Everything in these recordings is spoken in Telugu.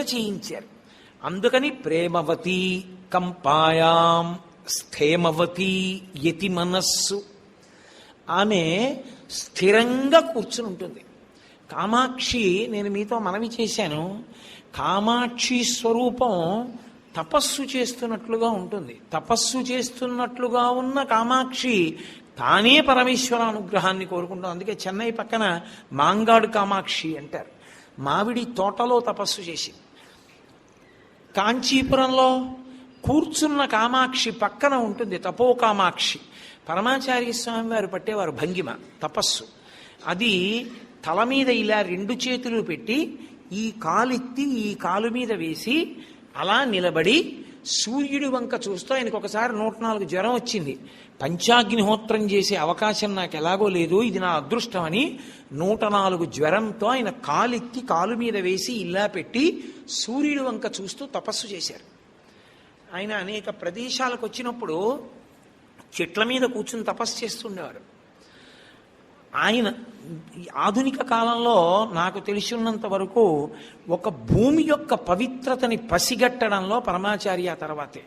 చేత చేయించారు. అందుకని ప్రేమవతి కంపాయాం స్థేమవతి యతి మనస్సు. ఆమె స్థిరంగా కూర్చుని ఉంటుంది. కామాక్షి నేను మీతో మనవి చేశాను. కామాక్షి స్వరూపం తపస్సు చేస్తున్నట్లుగా ఉంటుంది. తపస్సు చేస్తున్నట్లుగా ఉన్న కామాక్షి తానే పరమేశ్వర అనుగ్రహాన్ని కోరుకుంటాం అందుకే చెన్నై పక్కన మాంగాడు కామాక్షి అంటారు. మావిడి తోటలో తపస్సు చేసింది. కాంచీపురంలో కూర్చున్న కామాక్షి పక్కన ఉంటుంది తపో కామాక్షి పరమాచార్య స్వామి వారు పట్టేవారు భంగిమ తపస్సు. అది తల మీద ఇలా రెండు చేతులు పెట్టి ఈ కాలెత్తి ఈ కాలు మీద వేసి అలా నిలబడి సూర్యుడి వంక చూస్తూ ఆయనకు ఒకసారి నూట నాలుగు జ్వరం వచ్చింది. పంచాగ్నిహోత్రం చేసే అవకాశం నాకు ఎలాగో లేదు ఇది నా అదృష్టం అని నూట నాలుగు జ్వరంతో ఆయన కాలెత్తి కాలు మీద వేసి ఇలా పెట్టి సూర్యుడి వంక చూస్తూ తపస్సు చేశారు. ఆయన అనేక ప్రదేశాలకు వచ్చినప్పుడు చెట్ల మీద కూర్చుని తపస్సు చేస్తుండేవారు. ఆయన ఈ ఆధునిక కాలంలో నాకు తెలిసినంత వరకు ఒక భూమి యొక్క పవిత్రతని పసిగట్టడంలో పరమాచార్య తర్వాతే.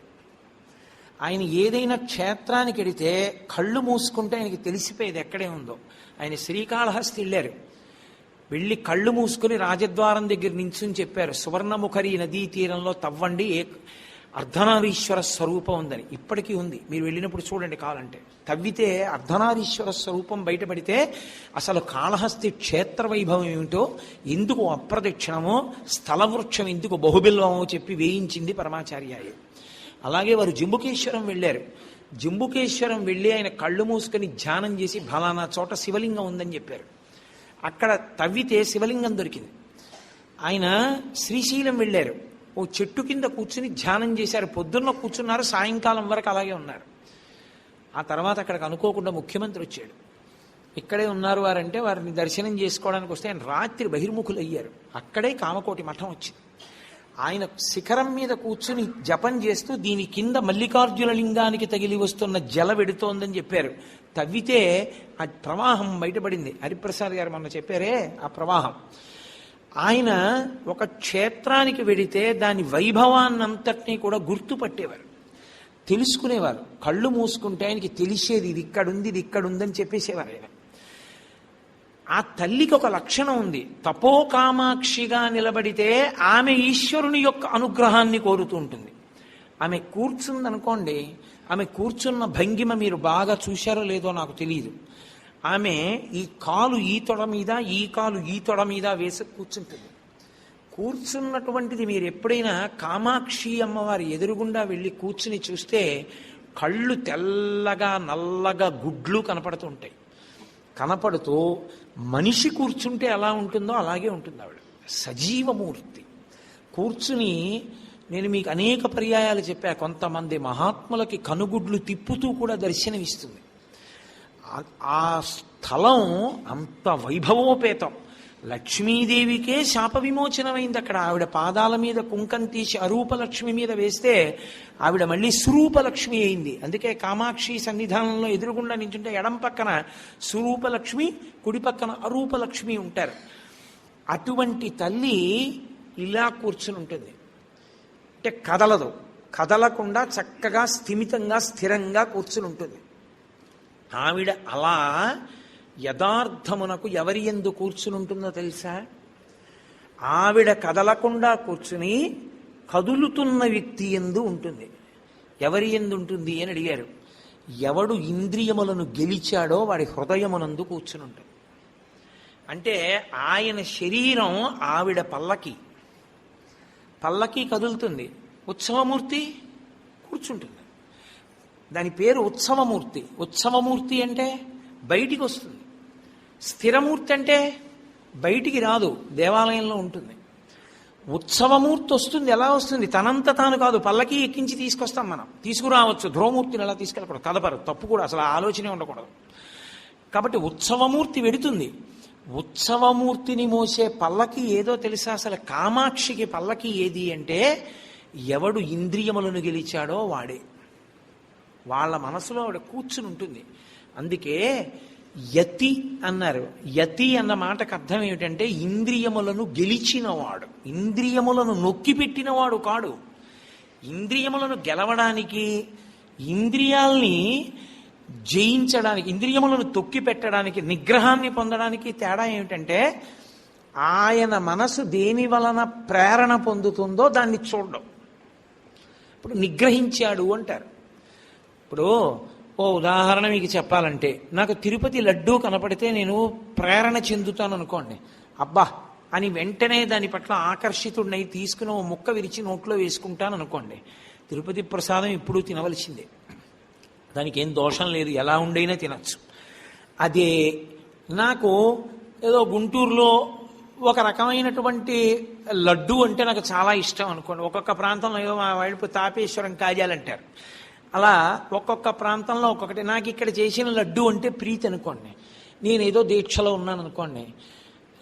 ఆయన ఏదైనా క్షేత్రానికి వెడితే కళ్ళు మూసుకుంటే ఆయనకి తెలిసిపోయేది ఎక్కడే ఉందో. ఆయన శ్రీకాళహస్తి వెళ్ళారు. వెళ్ళి కళ్ళు మూసుకుని రాజద్వారం దగ్గర నించుని చెప్పారు సువర్ణముఖరి నదీ తీరంలో తవ్వండి ఏ అర్ధనారీశ్వర స్వరూపం ఉందని. ఇప్పటికీ ఉంది. మీరు వెళ్ళినప్పుడు చూడండి కావాలంటే. తవ్వితే అర్ధనారీశ్వర స్వరూపం బయటపడితే అసలు కాళహస్తి క్షేత్ర వైభవం ఏమిటో ఎందుకు అప్రదక్షిణమో స్థల వృక్షం ఎందుకు బహుబిల్వమో చెప్పి వేయించింది పరమాచార్యాయే. అలాగే వారు జంబుకేశ్వరం వెళ్ళారు. జంబుకేశ్వరం వెళ్ళి ఆయన కళ్ళు మూసుకొని ధ్యానం చేసి ఫలానా చోట శివలింగం ఉందని చెప్పారు. అక్కడ తవ్వితే శివలింగం దొరికింది. ఆయన శ్రీశైలం వెళ్ళారు. ఓ చెట్టు కింద కూర్చుని ధ్యానం చేశారు. పొద్దున్న కూర్చున్నారు సాయంకాలం వరకు అలాగే ఉన్నారు. ఆ తర్వాత అక్కడికి అనుకోకుండా ముఖ్యమంత్రి వచ్చాడు. ఇక్కడే ఉన్నారు వారంటే వారిని దర్శనం చేసుకోవడానికి వస్తే ఆయన రాత్రి బహిర్ముఖులు అయ్యారు అక్కడే కామకోటి మఠం వచ్చింది. ఆయన శిఖరం మీద కూర్చుని జపం చేస్తూ దీని కింద మల్లికార్జున లింగానికి తగిలి వస్తున్న జల వెడుతోందని చెప్పారు. తవ్వితే ఆ ప్రవాహం బయటపడింది. హరిప్రసాద్ గారు మొన్న చెప్పారే ఆ ప్రవాహం. ఆయన ఒక క్షేత్రానికి వెడితే దాని వైభవాన్నంతటినీ కూడా గుర్తుపట్టేవారు. తెలుసుకునేవారు. కళ్ళు మూసుకుంటే ఆయనకి తెలిసేది ఇది ఇక్కడుంది ఇది ఇక్కడుందని చెప్పేసేవారు ఆయన. ఆ తల్లికి ఒక లక్షణం ఉంది. తపోకామాక్షిగా నిలబడితే ఆమె ఈశ్వరుని యొక్క అనుగ్రహాన్ని కోరుతూ ఉంటుంది. ఆమె కూర్చుందనుకోండి ఆమె కూర్చున్న భంగిమ మీరు బాగా చూశారో లేదో నాకు తెలియదు ఆమె ఈ కాలు ఈ తొడ మీద ఈ కాలు ఈ తొడ మీద వేసి కూర్చుంటుంది. కూర్చున్నటువంటిది మీరు ఎప్పుడైనా కామాక్షి అమ్మవారి ఎదురుగుండా వెళ్ళి కూర్చుని చూస్తే కళ్ళు తెల్లగా నల్లగా గుడ్లు కనపడుతుంటాయి కనపడుతూ మనిషి కూర్చుంటే ఎలా ఉంటుందో అలాగే ఉంటుంది ఆవిడ. సజీవమూర్తి. కూర్చుని నేను మీకు అనేక పర్యాయాలు చెప్పా. కొంతమంది మహాత్ములకి కనుగుడ్లు తిప్పుతూ కూడా దర్శనమిస్తుంది. ఆ- ఆ స్థలం అంత వైభవోపేతం. లక్ష్మీదేవికే శాప విమోచనమైంది అక్కడ. ఆవిడ పాదాల మీద కుంకం తీసి అరూప లక్ష్మి మీద వేస్తే ఆవిడ మళ్ళీ స్వరూప లక్ష్మి అయింది. అందుకే కామాక్షి సన్నిధానంలో ఎదురుగుండా నించుంటే ఎడం పక్కన స్వరూప లక్ష్మి కుడి పక్కన అరూప లక్ష్మి ఉంటారు. అటువంటి తల్లి ఇలా కూర్చుని ఉంటుంది. అంటే కదలదు. కదలకుండా చక్కగా స్థిమితంగా స్థిరంగా కూర్చుని ఉంటుంది. ఆవిడ అలా యథార్థమునకు ఎవరి ఎందు కూర్చుని ఉంటుందో తెలుసా? ఆవిడ కదలకుండా కూర్చుని కదులుతున్న వ్యక్తి ఎందు ఉంటుంది. ఎవరి ఎందు ఉంటుంది అని అడిగారు. ఎవడు ఇంద్రియములను గెలిచాడో వాడి హృదయమునందు కూర్చుని ఉంటుంది అంటే ఆయన శరీరం ఆవిడ పల్లకి. పల్లకి కదులుతుంది. ఉత్సవమూర్తి కూర్చుంటుంది. దాని పేరు ఉత్సవమూర్తి. ఉత్సవమూర్తి అంటే బయటికి వస్తుంది. స్థిరమూర్తి అంటే బయటికి రాదు దేవాలయంలో ఉంటుంది. ఉత్సవమూర్తి వస్తుంది ఎలా వస్తుంది? తనంత తాను కాదు పల్లకి ఎక్కించి తీసుకొస్తాం మనం. తీసుకురావచ్చు ధ్రువమూర్తిని ఎలా తీసుకెళ్ళకూడదు. కదపరు తప్పు కూడా అసలు ఆలోచనే ఉండకూడదు. కాబట్టి ఉత్సవమూర్తి వెడుతుంది. ఉత్సవమూర్తిని మోసే పల్లకి ఏదో తెలుసా? అసలు కామాక్షికి పల్లకి ఏది అంటే ఎవడు ఇంద్రియములను గెలిచాడో వాడే. వాళ్ళ మనసులో ఆవిడ కూర్చుని ఉంటుంది. అందుకే యతి అన్నారు. యతి అన్న మాటకు అర్థం ఏమిటంటే ఇంద్రియములను గెలిచినవాడు. ఇంద్రియములను నొక్కి పెట్టినవాడు కాడు. ఇంద్రియములను గెలవడానికి ఇంద్రియాల్ని జయించడానికి ఇంద్రియములను తొక్కి పెట్టడానికి నిగ్రహాన్ని పొందడానికి తేడా ఏమిటంటే ఆయన మనసు దేని వలన ప్రేరణ పొందుతుందో దాన్ని చూడడం. ఇప్పుడు నిగ్రహించాడు అంటారు. ఇప్పుడు ఓ ఉదాహరణ మీకు చెప్పాలంటే నాకు తిరుపతి లడ్డూ కనపడితే నేను ప్రేరణ చెందుతాను అనుకోండి. అబ్బా! అని వెంటనే దాని పట్ల ఆకర్షితుడినై తీసుకుని ఓ ముక్క విరిచి నోట్లో వేసుకుంటాను అనుకోండి. తిరుపతి ప్రసాదం ఇప్పుడు తినవలసిందే. దానికి ఏం దోషం లేదు ఎలా ఉండైనా తినచ్చు. అదే నాకు ఏదో గుంటూరులో ఒక రకమైనటువంటి లడ్డు అంటే నాకు చాలా ఇష్టం అనుకోండి. ఒక్కొక్క ప్రాంతంలో ఏదో మా వైపు తాపేశ్వరం కాజాలంటారు అలా ఒక్కొక్క ప్రాంతంలో ఒక్కొక్కటి. నాకు ఇక్కడ చేసిన లడ్డు అంటే ప్రీతి అనుకోండి. నేను ఏదో దీక్షలో ఉన్నాను అనుకోండి.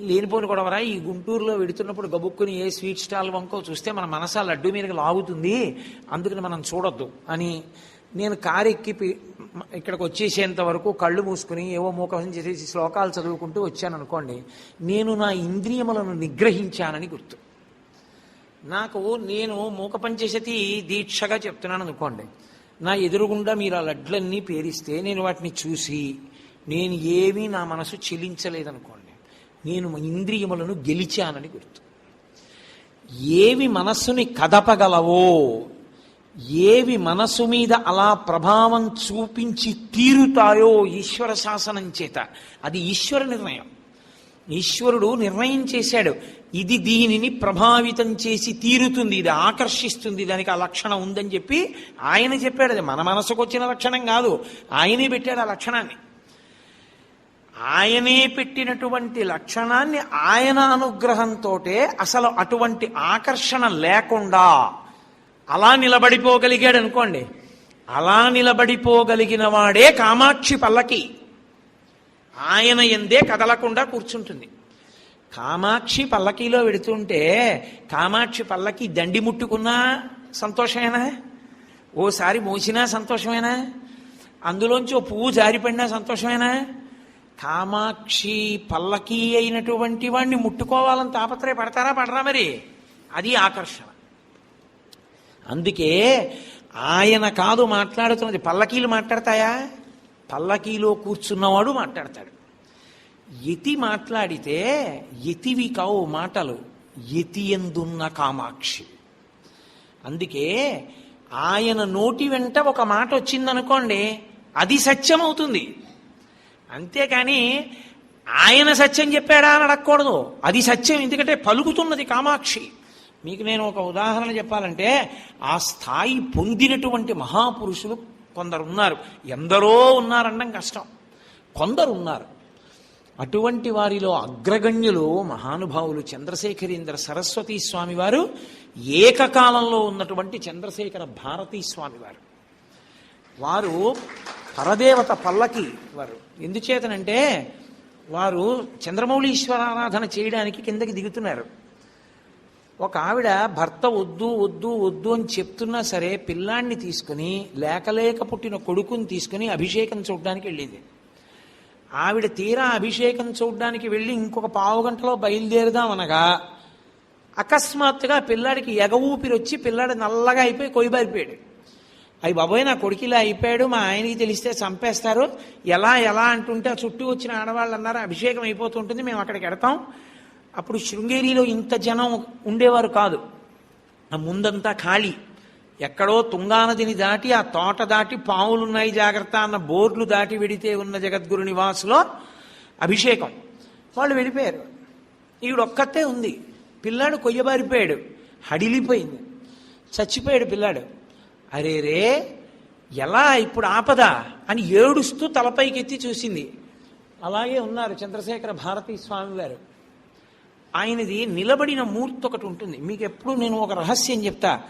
లేనిపోని గొడవరా ఈ గుంటూరులో వెడుతున్నప్పుడు గబుక్కుని ఏ స్వీట్ స్టాల్ వంకో చూస్తే మన మనసు ఆ లడ్డు మీదకి లాగుతుంది. అందుకని మనం చూడొద్దు అని నేను కారు ఎక్కి ఇక్కడికి వచ్చేసేంత వరకు కళ్ళు మూసుకుని ఏవో మూకసం చేసేసి శ్లోకాలు చదువుకుంటూ వచ్చాను అనుకోండి. నేను నా ఇంద్రియములను నిగ్రహించానని గుర్తు. నాకు నేను మూక దీక్షగా చెప్తున్నాను అనుకోండి. నా ఎదురుగుండా మీరు ఆ లడ్లన్నీ పేరిస్తే నేను వాటిని చూసి నేను ఏమీ నా మనసు చెలించలేదనుకోండి నేను ఇంద్రియములను గెలిచానని గుర్తు. ఏవి మనస్సుని కదపగలవో ఏవి మనసు మీద అలా ప్రభావం చూపించి తీరుతాయో ఈశ్వర శాసనం చేత అది ఈశ్వర నిర్ణయం. ఈశ్వరుడు నిర్ణయం చేశాడు. ఇది దీనిని ప్రభావితం చేసి తీరుతుంది ఇది ఆకర్షిస్తుంది దానికి ఆ లక్షణం ఉందని చెప్పి ఆయన చెప్పాడు. అది మన మనసుకు వచ్చిన లక్షణం కాదు. ఆయనే పెట్టాడు ఆ లక్షణాన్ని. ఆయనే పెట్టినటువంటి లక్షణాన్ని ఆయన అనుగ్రహంతో అసలు అటువంటి ఆకర్షణ లేకుండా అలా నిలబడిపోగలిగాడు అనుకోండి. అలా నిలబడిపోగలిగిన వాడే కామాక్షి పల్లకి. ఆయన ఎందే కదలకుండా కూర్చుంటుంది. కామాక్షి పల్లకీలో వెడుతుంటే కామాక్షి పల్లకి దండి ముట్టుకున్నా సంతోషమేనా? ఓసారి మోసినా సంతోషమేనా? అందులోంచి ఓ పువ్వు జారిపడినా సంతోషమేనా? కామాక్షి పల్లకీ అయినటువంటి వాడిని ముట్టుకోవాలని తాపత్రయ పడతారా పడరా మరి? అది ఆకర్షణ. అందుకే ఆయన కాదు మాట్లాడుతున్నది పల్లకీలు మాట్లాడతాయా? పల్లకీలో కూర్చున్నవాడు మాట్లాడతాడు. యతి మాట్లాడితే యతివి కావు మాటలు యతి ఎందున్న కామాక్షి. అందుకే ఆయన నోటి వెంట ఒక మాట వచ్చిందనుకోండి అది సత్యం అవుతుంది అంతేకాని ఆయన సత్యం చెప్పాడా అని అడగకూడదు. అది సత్యం ఎందుకంటే పలుకుతున్నది కామాక్షి. మీకు నేను ఒక ఉదాహరణ చెప్పాలంటే ఆ స్థాయి పొందినటువంటి మహాపురుషులు కొందరు ఉన్నారు ఎందరో ఉన్నారనడం కష్టం. కొందరు ఉన్నారు అటువంటి వారిలో అగ్రగణ్యులు మహానుభావులు చంద్రశేఖరేంద్ర సరస్వతి స్వామివారు ఏకకాలంలో ఉన్నటువంటి చంద్రశేఖర భారతీ స్వామివారు. వారు వారు పరదేవత పల్లకి వారు. ఎందుచేతనంటే వారు చంద్రమౌళీశ్వరారాధన చేయడానికి కిందకి దిగుతున్నారు. ఒక ఆవిడ భర్త వద్దు వద్దు వద్దు అని చెప్తున్నా సరే పిల్లాన్ని తీసుకుని లేకలేక పుట్టిన కొడుకుని తీసుకుని అభిషేకం చూడడానికి వెళ్ళింది. ఆవిడ తీరా అభిషేకం చూడడానికి వెళ్ళి ఇంకొక పావు గంటలో బయలుదేరుదాం అనగా అకస్మాత్తుగా పిల్లాడికి ఎగ ఊపిరి వచ్చి పిల్లాడు నల్లగా అయిపోయి కొయ్యబారిపోయాడు. అవి బాబోయ్ నా కొడుకు ఇలా అయిపోయాడు మా ఆయనకి తెలిస్తే చంపేస్తారు. ఎలా ఎలా అంటుంటే చుట్టూ వచ్చిన ఆడవాళ్ళు అన్నారు అభిషేకం అయిపోతుంటుంది మేము అక్కడికి వెడతాం అప్పుడు శృంగేరిలో ఇంత జనం ఉండేవారు కాదు. ముందంతా ఖాళీ. ఎక్కడో తుంగానదిని దాటి ఆ తోట దాటి పావులున్నాయి జాగ్రత్త అన్న బోర్లు దాటి వెడితే ఉన్న జగద్గురు నివాసులో అభిషేకం. వాళ్ళు వెళ్ళిపోయారు. ఈవిడొక్కతే ఉంది. పిల్లాడు కొయ్యబారిపోయాడు. హడిలిపోయింది. చచ్చిపోయాడు పిల్లాడు. అరే రే ఎలా ఇప్పుడు ఆపద అని ఏడుస్తూ తలపైకెత్తి చూసింది. అలాగే ఉన్నారు చంద్రశేఖర భారతీ స్వామి వారు ఆయనది నిలబడిన మూర్తి ఒకటి ఉంటుంది. మీకు ఎప్పుడు నేను ఒక రహస్యం చెప్తా.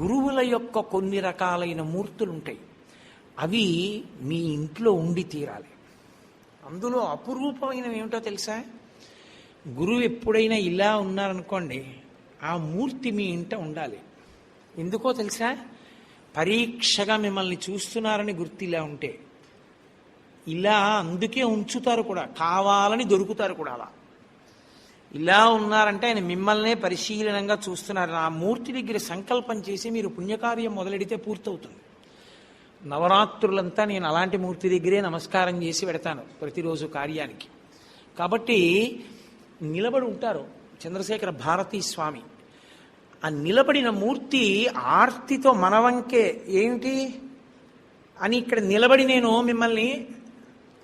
గురువుల యొక్క కొన్ని రకాలైన మూర్తులు ఉంటాయి అవి మీ ఇంట్లో ఉండి తీరాలి. అందులో అపురూపమైనవి ఏమిటో తెలుసా? గురువు ఎప్పుడైనా ఇలా ఉన్నారనుకోండి ఆ మూర్తి మీ ఇంట ఉండాలి. ఎందుకో తెలుసా? పరీక్షగా మిమ్మల్ని చూస్తున్నారని గుర్తు ఇలా ఉంటే. ఇలా అందుకే ఉంచుతారు కూడా. కావాలని దొరుకుతారు కూడా అలా. ఇలా ఉన్నారంటే ఆయన మిమ్మల్నే పరిశీలనంగా చూస్తున్నారు. ఆ మూర్తి దగ్గర సంకల్పం చేసి మీరు పుణ్యకార్యం మొదలెడితే పూర్తవుతుంది. నవరాత్రులంతా నేను అలాంటి మూర్తి దగ్గరే నమస్కారం చేసి పెడతాను ప్రతిరోజు కార్యానికి. కాబట్టి నిలబడి ఉంటారు చంద్రశేఖర భారతీ స్వామి. ఆ నిలబడిన మూర్తి ఆర్తితో మనవంకే. ఏమిటి? అని ఇక్కడ నిలబడి నేను మిమ్మల్ని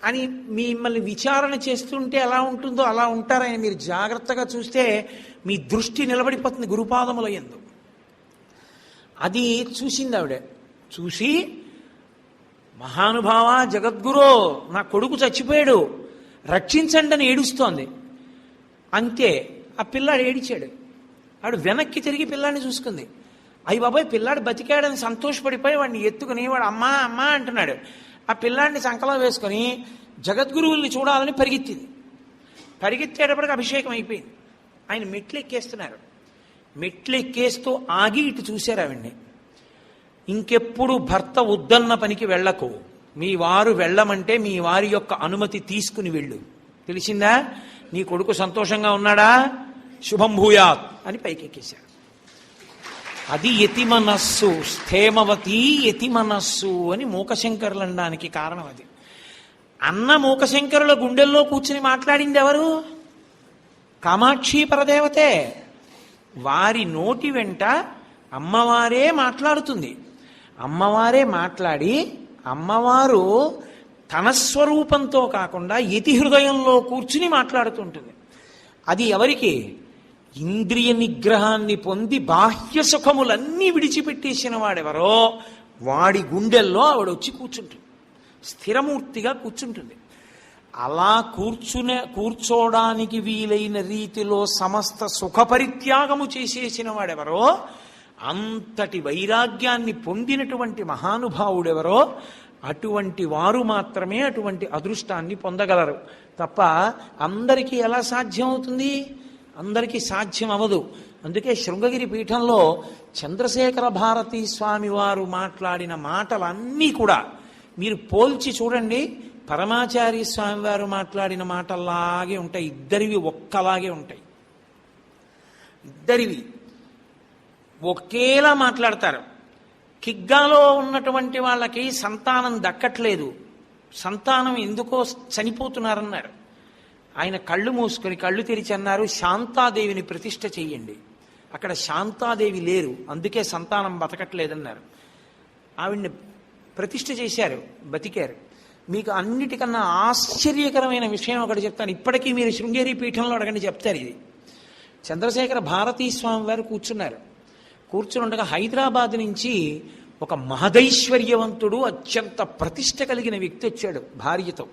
అని మిమ్మల్ని విచారణ చేస్తుంటే ఎలా ఉంటుందో అలా ఉంటారని మీరు జాగ్రత్తగా చూస్తే మీ దృష్టి నిలబడిపోతుంది గురుపాదముల ఎందు. అది చూసింది ఆవిడ. చూసి మహానుభావ జగద్గురో నా కొడుకు చచ్చిపోయాడు. రక్షించండి అని ఏడుస్తోంది. అంతే ఆ పిల్లాడు ఏడిచాడు. ఆవిడ వెనక్కి తిరిగి పిల్లాడిని చూసుకుంది. అయ్యి బాబాయ్ పిల్లాడు బతికాడని సంతోషపడిపోయి వాడిని ఎత్తుకుని వాడు అమ్మా అమ్మా అంటున్నాడు. ఆ పిల్లాడిని సంకలం వేసుకొని జగద్గురువుల్ని చూడాలని పరిగెత్తింది. పరిగెత్తేటప్పటికి అభిషేకం అయిపోయింది. ఆయన మెట్లు ఎక్కేస్తున్నారు మెట్లు ఎక్కేస్తూ ఆగి ఇటు చూశారు ఆవిడ్ని. ఇంకెప్పుడు భర్త వద్దన్న పనికి వెళ్ళకు. మీ వారు వెళ్ళమంటే మీ వారి యొక్క అనుమతి తీసుకుని వెళ్ళు. తెలిసిందా? నీ కొడుకు సంతోషంగా ఉన్నాడా? శుభం భూయాత్ అని పైకెక్కేశారు. అది యతి మనస్సు స్థేమవతి యతి మనస్సు అని మూకశంకరులు అనడానికి కారణం అది. అన్న మూకశంకరుల గుండెల్లో కూర్చుని మాట్లాడింది ఎవరు? కామాక్షి పరదేవతే. వారి నోటి వెంట అమ్మవారే మాట్లాడుతుంది. అమ్మవారే మాట్లాడి అమ్మవారు తన స్వరూపంతో కాకుండా యతి హృదయంలో కూర్చుని మాట్లాడుతుంటుంది. అది ఎవరికి? ఇంద్రియ నిగ్రహాన్ని పొంది బాహ్య సుఖములన్నీ విడిచిపెట్టేసిన వాడెవరో వాడి గుండెల్లో ఆవిడ వచ్చి కూర్చుంటుంది. స్థిరమూర్తిగా కూర్చుంటుంది. అలా కూర్చునే కూర్చోడానికి వీలైన రీతిలో సమస్త సుఖపరిత్యాగము చేసేసిన వాడెవరో అంతటి వైరాగ్యాన్ని పొందినటువంటి మహానుభావుడెవరో అటువంటి వారు మాత్రమే అటువంటి అదృష్టాన్ని పొందగలరు. తప్ప అందరికీ ఎలా సాధ్యమవుతుంది? అందరికీ సాధ్యం అవ్వదు అందుకే శృంగగిరి పీఠంలో చంద్రశేఖర భారతీ స్వామి వారు మాట్లాడిన మాటలన్నీ కూడా మీరు పోల్చి చూడండి. పరమాచారి స్వామి వారు మాట్లాడిన మాటలాగే ఉంటాయి. ఇద్దరివి ఒక్కలాగే ఉంటాయి. ఇద్దరివి ఒకేలా మాట్లాడతారు. కిగ్గాలో ఉన్నటువంటి వాళ్ళకి సంతానం దక్కట్లేదు. సంతానం ఎందుకో చనిపోతున్నారన్నారు. ఆయన కళ్ళు మూసుకొని కళ్ళు తెరిచి అన్నారు శాంతాదేవిని ప్రతిష్ఠ చెయ్యండి. అక్కడ శాంతాదేవి లేరు అందుకే సంతానం బతకట్లేదన్నారు. ఆవిడ్ని ప్రతిష్ట చేశారు బతికారు. మీకు అన్నిటికన్నా ఆశ్చర్యకరమైన విషయం ఒకటి చెప్తాను. ఇప్పటికీ మీరు శృంగేరి పీఠంలో అడగండి చెప్తారు ఇది. చంద్రశేఖర భారతీ స్వామి వారు కూర్చున్నారు. కూర్చుని ఉండగా హైదరాబాద్ నుంచి ఒక మహదైశ్వర్యవంతుడు అత్యంత ప్రతిష్ట కలిగిన వ్యక్తి వచ్చాడు భార్యతో.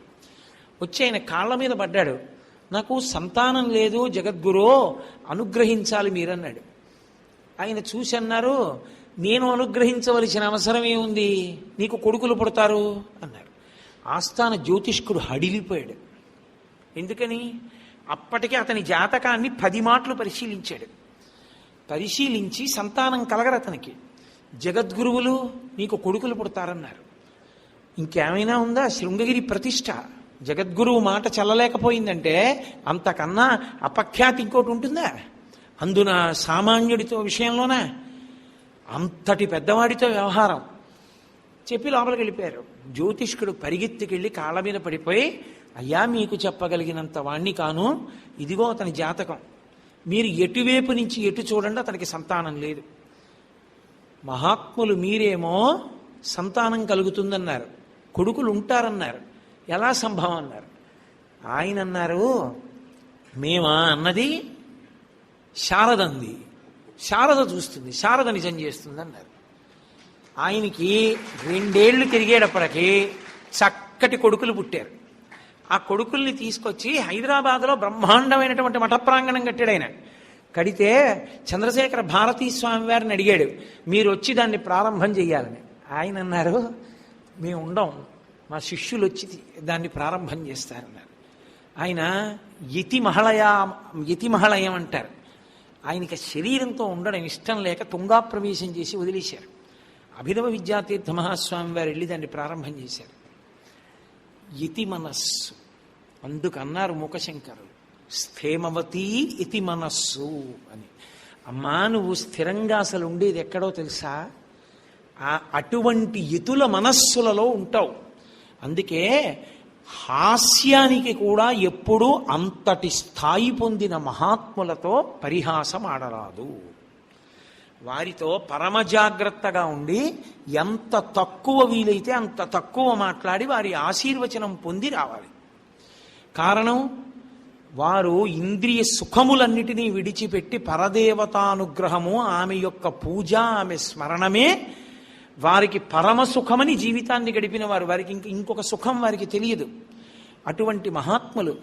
వచ్చి ఆయన కాళ్ళ మీద పడ్డాడు. నాకు సంతానం లేదు జగద్గురు అనుగ్రహించాలి మీరన్నాడు. ఆయన చూసి అన్నారు నేను అనుగ్రహించవలసిన అవసరం ఏముంది? నీకు కొడుకులు పుడతారు? అన్నారు ఆస్థాన జ్యోతిష్కుడు హడిలిపోయాడు. ఎందుకని? అప్పటికే అతని జాతకాన్ని పది మాటలు పరిశీలించాడు. పరిశీలించి సంతానం కలగరు అతనికి. జగద్గురువులు నీకు కొడుకులు పుడతారన్నారు. ఇంకేమైనా ఉందా? శృంగగిరి ప్రతిష్ట. జగద్గురువు మాట చల్లలేకపోయిందంటే అంతకన్నా అపఖ్యాతి ఇంకోటి ఉంటుందా? అందున సామాన్యుడితో విషయంలోనే? అంతటి పెద్దవాడితో వ్యవహారం. చెప్పి లోపలికి వెళ్ళిపోయారు. జ్యోతిష్కుడు పరిగెత్తుకెళ్ళి కాళ్ళ మీద పడిపోయి అయ్యా మీకు చెప్పగలిగినంత వాణ్ణి కాను. ఇదిగో అతని జాతకం. మీరు ఎటువైపు నుంచి ఎటు చూడండి అతనికి సంతానం లేదు. మహాత్ములు మీరేమో సంతానం కలుగుతుందన్నారు. కొడుకులు ఉంటారన్నారు. ఎలా సంభవం అన్నారు? ఆయన అన్నారు మేమా? అన్నది శారదంది. శారద చూస్తుంది. శారద నిజం చేస్తుంది అన్నారు. ఆయనకి రెండేళ్ళు తిరిగేటప్పటికి చక్కటి కొడుకులు పుట్టారు. ఆ కొడుకుల్ని తీసుకొచ్చి హైదరాబాద్లో బ్రహ్మాండమైనటువంటి మఠ ప్రాంగణం కట్టాడు ఆయన. కడితే చంద్రశేఖర భారతీ స్వామి వారిని అడిగాడు మీరు వచ్చి దాన్ని ప్రారంభం చేయాలని ఆయన అన్నారు మేము ఉండం. మా శిష్యులు వచ్చి దాన్ని ప్రారంభం చేస్తారన్నారు ఆయన యతి మహళయ యతి మహళయం అంటారు ఆయనకి శరీరంతో ఉండడం ఇష్టం లేక తుంగా ప్రవేశం చేసి వదిలేశారు. అభినవ విద్యాతీర్థ మహాస్వామి వారు వెళ్ళి దాన్ని ప్రారంభం చేశారు. ఇతి మనస్సు అందుకన్నారు మూకశంకరులు స్థేమవతి ఇతి మనస్సు అని. అమ్మా నువ్వు స్థిరంగా అసలు ఉండేది ఎక్కడో తెలుసా? ఆ అటువంటి ఇతుల మనస్సులలో ఉంటావు. అందుకే హాస్యానికి కూడా ఎప్పుడూ అంతటి స్థాయి పొందిన మహాత్ములతో పరిహాసం ఆడరాదు వారితో పరమ జాగ్రత్తగా ఉండి ఎంత తక్కువ వీలైతే అంత తక్కువ మాట్లాడి వారి ఆశీర్వచనం పొంది రావాలి. కారణం వారు ఇంద్రియ సుఖములన్నిటినీ విడిచిపెట్టి పరదేవతానుగ్రహము ఆమె యొక్క పూజ ఆమె స్మరణమే వారికి పరమ సుఖమని జీవితాన్ని గడిపిన వారు. వారికి ఇంకొక సుఖం వారికి తెలియదు. అటువంటి మహాత్ములు